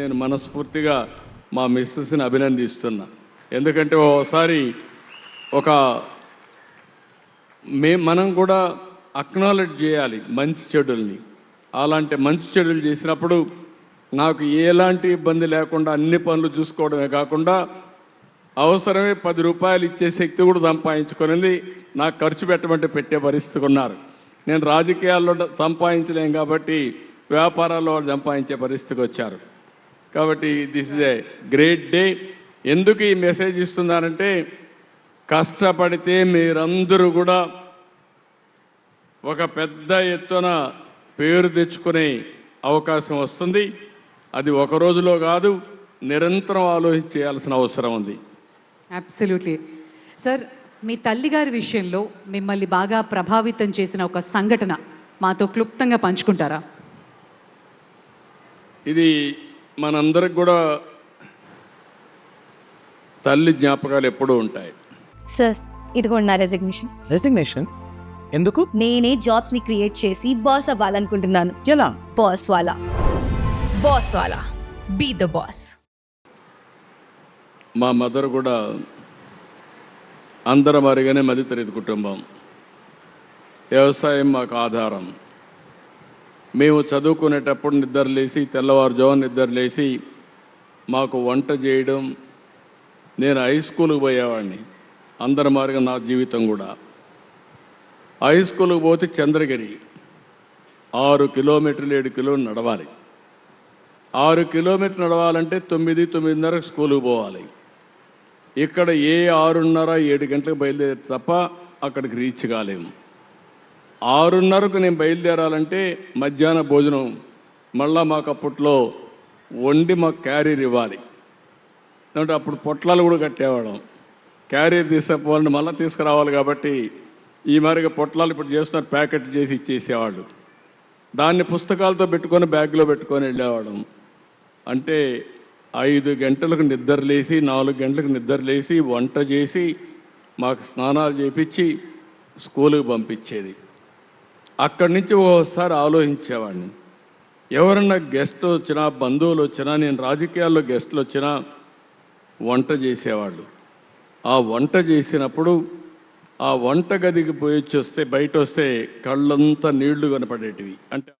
నేను మనస్ఫూర్తిగా మా మిస్సెస్ని అభినందిస్తున్నా. ఎందుకంటే ఓసారి ఒక మే మనం కూడా అక్నాలెడ్జ్ చేయాలి మంచి చెడుల్ని. అలాంటి మంచి చెడులు చేసినప్పుడు నాకు ఎలాంటి ఇబ్బంది లేకుండా అన్ని పనులు చూసుకోవడమే కాకుండా అవసరమే పది రూపాయలు ఇచ్చే శక్తి కూడా సంపాదించుకునేది నాకు ఖర్చు పెట్టమంటే పెట్టే పరిస్థితి ఉన్నారు. నేను రాజకీయాల్లో సంపాదించలేం కాబట్టి వ్యాపారాల్లో వాళ్ళు సంపాదించే పరిస్థితికి వచ్చారు. కాబట్టి this is a great day ఎందుకు ఈ మెసేజ్ ఇస్తున్నానంటే కష్టపడితే మీరందరూ కూడా ఒక పెద్ద ఎత్తున పేరు తెచ్చుకునే అవకాశం వస్తుంది. అది ఒక రోజులో కాదు నిరంతరం ఆలోచించి చేయాల్సిన అవసరం ఉంది. అబ్సల్యూట్లీ సార్ మీ తల్లిగారి విషయంలో మిమ్మల్ని బాగా ప్రభావితం చేసిన ఒక సంఘటన మాతో క్లుప్తంగా పంచుకుంటారా? ఇది మనందరికి కూడా తల్లి జ్ఞాపకాలు ఎప్పుడూ ఉంటాయి. సార్ ఇదిగోండి నా రెసిగ్నేషన్ రెసిగ్నేషన్ ఎందుకు? నేనే జాబ్స్ని క్రియేట్ చేసి బాస్ అవ్వాలనుకుంటున్నాను. ఎలా? బాస్ వాలా. బాస్ వాలా. బీ ద బాస్ మా మదర్ కూడా అందరం అరిగానే మధ్యతరగతి కుటుంబం. వ్యవసాయం మాకు ఆధారం. మేము చదువుకునేటప్పుడు నిద్రలేసి తెల్లవారుజామున నిద్రలేసి మాకు వంట చేయడం నేను హై స్కూల్కి పోయేవాడిని. అందరి మార్గం నా జీవితం కూడా. హై స్కూల్కి పోతే చంద్రగిరి ఆరు కిలోమీటర్లు ఏడు కిలోలు నడవాలి. ఆరు కిలోమీటర్లు నడవాలంటే తొమ్మిది తొమ్మిదిన్నరకు స్కూల్కి పోవాలి. ఇక్కడ ఏ ఆరున్నర ఏడు గంటలకు బయలుదేరి తప్ప అక్కడికి రీచ్ కాలేము. ఆరున్నరకు నేను బయలుదేరాలంటే మధ్యాహ్న భోజనం మళ్ళా మాకు అప్పట్లో వండి మాకు క్యారీర్ ఇవ్వాలి. అంటే అప్పుడు పొట్లాలు కూడా కట్టేవాళ్ళం. క్యారీర్ తీసుకుపోవాలని మళ్ళీ తీసుకురావాలి కాబట్టి ఈ మరిగా పొట్లాలు ఇప్పుడు చేస్తున్నారు ప్యాకెట్ చేసి ఇచ్చేసేవాళ్ళు. దాన్ని పుస్తకాలతో పెట్టుకొని బ్యాగ్లో పెట్టుకొని వెళ్ళేవాళ్ళం. అంటే ఐదు గంటలకు నిద్రలేసి నాలుగు గంటలకు నిద్రలేసి వంట చేసి మాకు స్నానాలు చేపించి స్కూలుకి పంపించేది. అక్కడి నుంచి ఓసారి ఆలోచించేవాడిని. ఎవరన్నా గెస్ట్ వచ్చినా బంధువులు వచ్చినా నేను రాజకీయాల్లో గెస్ట్లు వచ్చినా వంట చేసేవాళ్ళు. ఆ వంట చేసినప్పుడు ఆ వంట గదికి పోయి వచ్చి వస్తే బయట వస్తే కళ్ళంతా నీళ్ళు కనపడేటివి. అంటే